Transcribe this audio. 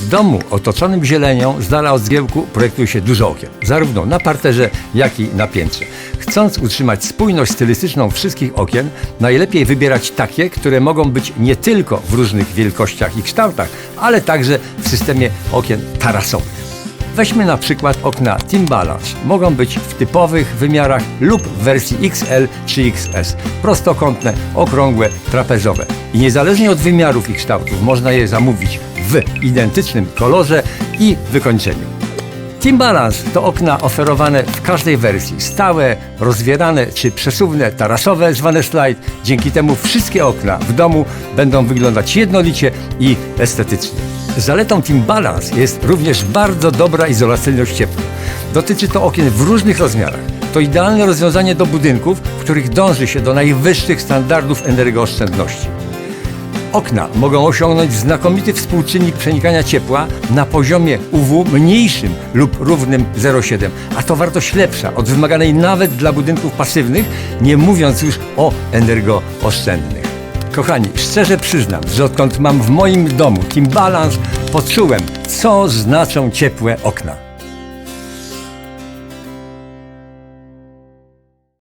W domu otoczonym zielenią z dala od zgiełku projektuje się dużo okien, zarówno na parterze, jak i na piętrze. Chcąc utrzymać spójność stylistyczną wszystkich okien, najlepiej wybierać takie, które mogą być nie tylko w różnych wielkościach i kształtach, ale także w systemie okien tarasowych. Weźmy na przykład okna Timbalance. Mogą być w typowych wymiarach lub w wersji XL czy XS. Prostokątne, okrągłe, trapezowe. I niezależnie od wymiarów i kształtów można je zamówić w identycznym kolorze i wykończeniu. Timbalance to okna oferowane w każdej wersji. Stałe, rozwierane czy przesuwne, tarasowe zwane slide. Dzięki temu wszystkie okna w domu będą wyglądać jednolicie i estetycznie. Zaletą Timbalance jest również bardzo dobra izolacyjność ciepła. Dotyczy to okien w różnych rozmiarach. To idealne rozwiązanie do budynków, w których dąży się do najwyższych standardów energooszczędności. Okna mogą osiągnąć znakomity współczynnik przenikania ciepła na poziomie UW mniejszym lub równym 0,7, a to wartość lepsza od wymaganej nawet dla budynków pasywnych, nie mówiąc już o energooszczędnych. Kochani, szczerze przyznam, że odkąd mam w moim domu Timbalance, poczułem, co znaczą ciepłe okna.